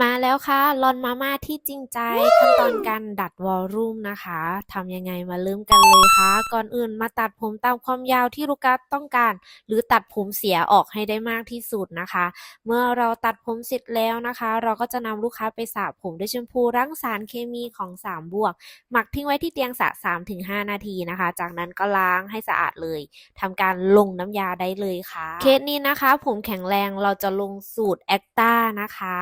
มาแล้วค่ะลอนมาม่าที่จริงใจขั้นตอนการดัดวอลลุ่มนะคะทำยังไงมาเริ่มกันเลยค่ะ ก่อนอื่นมาตัดผมตามความยาวที่ลูกค้าต้องการ หรือตัดผมเสียออกให้ได้มากที่สุดนะคะ เมื่อเราตัดผมเสร็จแล้วนะคะ เราก็จะนำลูกค้าไปสระผมด้วยแชมพูรังสารเคมีของ3บวก หมักทิ้งไว้ที่เตียงสระ3-5 นาทีนะคะ จากนั้นก็ล้างให้สะอาดเลยทำการลงน้ำยาได้เลยค่ะ เคสนี้นะคะ ผมแข็งแรงเราจะลงสูตรแอคต้านะคะ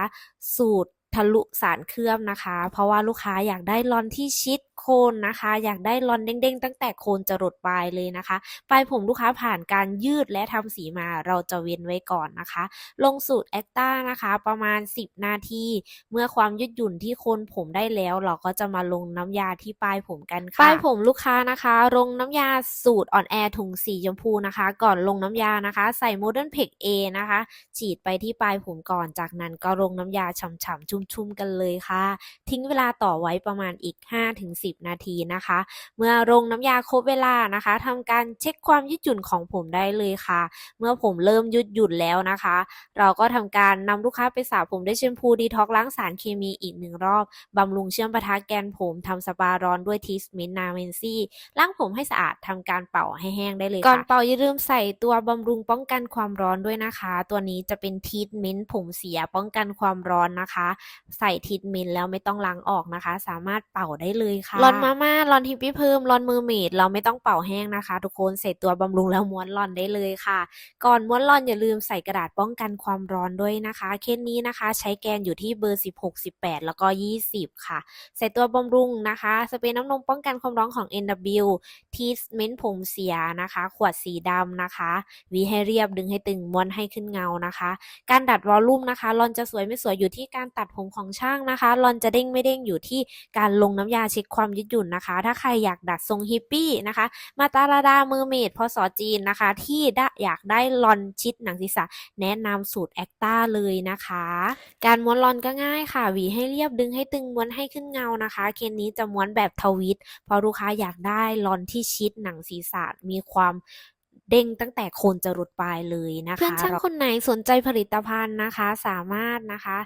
สูตรทะลุสารเคลือบนะคะ เพราะว่าลูกค้าอยากได้ลอนที่ชิด โคนนะคะ อยากได้ลอนเด้งๆ ตั้งแต่โคนจะรดปลายเลยนะคะ ปลายผมลูกค้าผ่านการยืดและทำสีมาเราจะเว้นไว้ก่อนนะคะ ลงสูตรแอคต้านะคะ ประมาณ 10 นาที เมื่อความยืดหยุ่นที่โคนผมได้แล้ว เราก็จะมาลงน้ำยาที่ปลายผมกันค่ะปลายผมลูกค้านะคะ ลงน้ำยาสูตรอ่อนแอถุงสีชมพูนะคะ ก่อนลงน้ำยานะคะ ใส่ Modern p e c A นะคะ ฉีดไปที่ปลายผมก่อนจากนั้นก็ลงน้ำยาฉ่ำๆชุ่มๆกันเลยค่ะ ทิ้งเวลาต่อไว้ประมาณอีก 5-10นาทีนะคะ เมื่อลงน้ำยาครบเวลานะคะทำการเช็คความยืดหยุ่นของผมได้เลยค่ะ เมื่อผมเริ่มยืดหยุ่นแล้วนะคะ เราก็ทำการนำลูกค้าไปสระผมด้วยแชมพูดีท็อกล้างสารเคมีอีกหนึ่งรอบบำรุงเชื่อมปะทะแกนผมทำสปาร้อนด้วยทีสมินนาเมนซี่ล้างผมให้สะอาดทำการเป่าให้แห้งได้เลยก่อนเป่าอย่าลืมใส่ตัวบำรุงป้องกันความร้อนด้วยนะคะ ตัวนี้จะเป็นทีทเมนต์ผมเสียป้องกันความร้อนนะคะ ใส่ทีทเมนต์แล้วไม่ต้องล้างออกนะคะ สามารถเป่าได้เลยค่ะร้อนมาม่าร้อนฮิปปี้เพิ่มร้อนมือเมดเราไม่ต้องเป่าแห้งนะคะ ทุกคนใส่ตัวบำรุงแล้วม้วนร้อนได้เลยค่ะ ก่อนม้วนร้อนอย่าลืมใส่กระดาษป้องกันความร้อนด้วยนะคะ เคสนี้นะคะ ใช้แกนอยู่ที่เบอร์ 16 18 แล้วก็ 20 ค่ะ ใส่ตัวบำรุงนะคะ สเปรย์น้ำนมป้องกันความร้อนของ NW ทีสเมนต์ผมเสียนะคะ ขวดสีดำนะคะวีให้เรียบดึงให้ตึงม้วนให้ขึ้นเงานะคะ การดัดวอลลุ่มนะคะลอนจะสวยไม่สวยอยู่ที่การตัดผมของช่างนะคะลอนจะเด้งไม่เด้งอยู่ที่การลงน้ำยาเช็คความยืดหยุ่นนะคะ ถ้าใครอยากดัดทรงฮิปปี้นะคะ มาตาลาดามือเมดพศจีนนะคะ ที่ได้อยากได้ลอนชิดหนังศีรษะแนะนำสูตรแอคต้าเลยนะคะ การม้วนลอนก็ง่ายค่ะหวีให้เรียบดึงให้ตึงม้วนให้ขึ้นเงานะคะ เคสนี้จะม้วนแบบทวิตเพราะลูกค้าอยากได้ลอนที่ชิดหนังศีรษะมีความ เด้งตั้งแต่โคนจรดปลายเลยนะคะเพื่อนช่างคนไหนสนใจผลิตภัณฑ์นะคะ สามารถนะคะ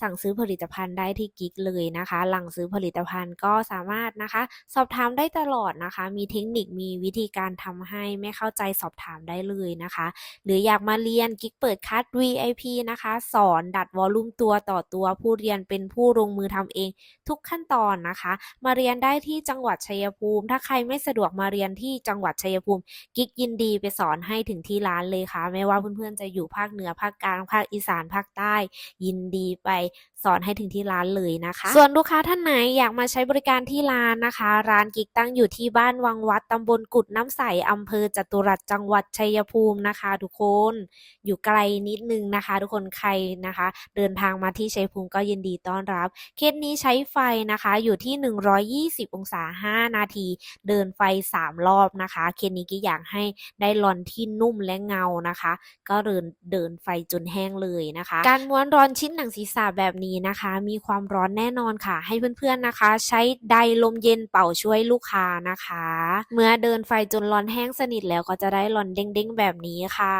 สั่งซื้อผลิตภัณฑ์ได้ที่กิ๊กเลยนะคะ หลังซื้อผลิตภัณฑ์ก็สามารถนะคะ สอบถามได้ตลอดนะคะ มีเทคนิคมีวิธีการทำให้ไม่เข้าใจสอบถามได้เลยนะคะ หรืออยากมาเรียนกิ๊กเปิดคัด VIP นะคะ สอนดัดวอลลุ่มตัวต่อตัวผู้เรียนเป็นผู้ลงมือทำเอง ทุกขั้นตอนนะคะ มาเรียนได้ที่จังหวัดชัยภูมิ ถ้าใครไม่สะดวกมาเรียนที่จังหวัดชัยภูมิ กิ๊กยินดีไปสอนให้ถึงที่ร้านเลยค่ะ ไม่ว่าเพื่อนๆจะอยู่ภาคเหนือภาคกลางภาคอีสานภาคใต้ ยินดีไปสอนให้ถึงที่ร้านเลยนะคะ ส่วนลูกค้าท่านไหนอยากมาใช้บริการที่ร้านนะคะ ร้านกิ๊กตั้งอยู่ที่บ้านวังวัดตำบลกุดน้ำใสอำเภอจตุรัสจังหวัดชัยภูมินะคะ ทุกคนอยู่ไกลนิดนึงนะคะ ทุกคนใครนะคะ เดินทางมาที่ชัยภูมิก็ยินดีต้อนรับ เคสนี้ใช้ไฟนะคะอยู่ที่ 120 องศา 5 นาที เดินไฟ 3 รอบนะคะ เคสนี้ก็อยากให้ได้ลอนที่นุ่มและเงานะคะ ก็เดินเดินไฟจนแห้งเลยนะคะ การม้วนร้อนชิ้นหนังศีรษะแบบนี้นะคะ มีความร้อนแน่นอนค่ะ ให้เพื่อนๆนะคะ ใช้ไดลมเย็นเป่าช่วยลูกค้านะคะ เมื่อเดินไฟจนร้อนแห้งสนิทแล้วก็จะได้ลอนเด้งๆแบบนี้ค่ะ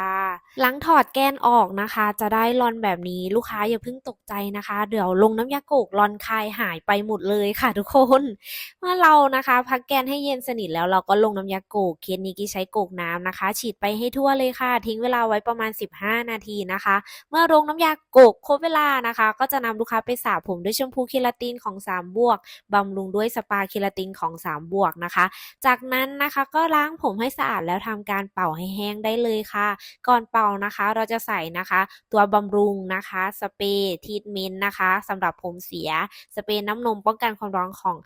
หลังถอดแกนออกนะคะ จะได้ลอนแบบนี้ลูกค้าอย่าเพิ่งตกใจนะคะ เดี๋ยวลงน้ำยาโกกลอนคายหายไปหมดเลยค่ะทุกคนเมื่อเรานะคะ พักแกนให้เย็นสนิทแล้วเราก็ลงน้ำยาโกกเคสนี้กี้ใช้โกกน้ำนะคะฉีดไปให้ทั่วเลยค่ะ ทิ้งเวลาไว้ประมาณ 15 นาทีนะคะ เมื่อลงน้ำยาโกกครบเวลานะคะ ก็จะนำลูกค้าไปสระผมด้วยแชมพูเคราตินของ 3 บวกบำรุงด้วยสปาเคราตินของ 3 บวกนะคะ จากนั้นนะคะก็ล้างผมให้สะอาดแล้วทำการเป่าให้แห้งได้เลยค่ะ ก่อนเป่านะคะเราจะใส่นะคะ ตัวบำรุงนะคะ สเปรย์ทีทเมนต์นะคะสำหรับผมเสียสเปรย์น้ำนมป้องกันความร้อนของ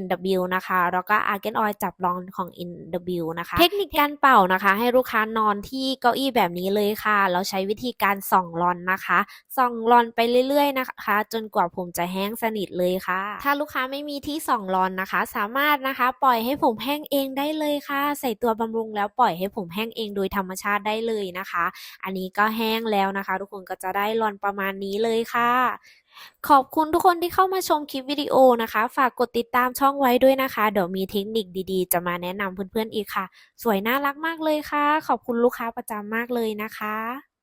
NW นะคะ แล้วก็ Argan Oil จับรองของ NW นะคะ เทคนิคการเป่านะคะ ให้ลูกค้านอนที่เก้าอี้แบบนี้เลยค่ะ เราใช้วิธีการส่องรอนนะคะส่องรอนไปเรื่อยๆนะคะ จนกว่าผมจะแห้งสนิทเลยค่ะ ถ้าลูกค้าไม่มีที่ส่องรอนนะคะ สามารถนะคะ ปล่อยให้ผมแห้งเองได้เลยค่ะ ใส่ตัวบำรุงแล้วปล่อยให้ผมแห้งเองโดยธรรมชาติได้เลยนะคะ อันนี้ก็แห้งแล้วนะคะ ทุกคนก็จะได้รอนประมาณนี้เลยค่ะ ขอบคุณทุกคนที่เข้ามาชมคลิปวิดีโอนะคะ ฝากกดติดตามช่องไว้ด้วยนะคะ เดี๋ยวมีเทคนิคดีๆ จะมาแนะนำเพื่อนๆอีกค่ะ สวยน่ารักมากเลยค่ะ ขอบคุณลูกค้าประจำมากเลยนะคะ